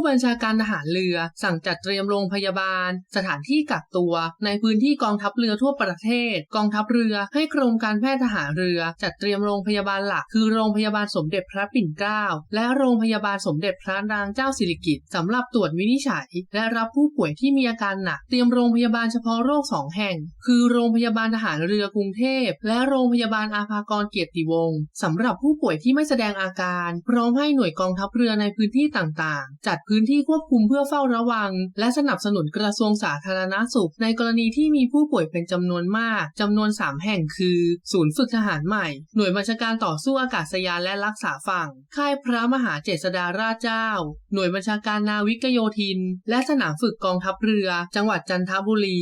ู้บัญชาการทหารเรือ สั่งจัดเตรียมโรงพยาบาล สถานที่กักตัว ในพื้นที่กองทัพเรือทั่วประเทศ กองทัพเรือให้กรมการแพทย์ทหารเรือ จัดเตรียมโรงพยาบาลหลัก คือโรงพยาบาลสมเด็จพระปิ่นเกล้าและโรงพยาบาลสมเด็จพระนางเจ้าสิริกิติ์สำหรับตรวจวินิจฉัย และรับผู้ป่วยที่มีอาการหนักเตรียมโรงพยาบาลเฉพาะโรคสองแห่ง คือโรงพยาบาลทหารเรือกรุงเทพ และโรงพยาบาลอาภากรเกียรติวงศ์สำหรับผู้ป่วยที่ไม่แสดงอาการ พร้อมให้หน่วยกองทัพเรือในพื้นที่ต่างๆ จัดพื้นที่ควบคุมเพื่อเฝ้าระวัง และสนับสนุนกระทรวงสาธารณสุข ในกรณีที่มีผู้ป่วยเป็นจำนวนมากจำนวน 3 แห่งคือ ศูนย์ฝึกทหารใหม่ หน่วยบัญชาการต่อสู้อากาศยานและรักษาฝั่ง ค่ายพระมหาเจษฎาราชเจ้า หน่วยบัญชาการนาวิกโยธิน และสนามฝึกกองทัพเรือ จังหวัดจันทบุรี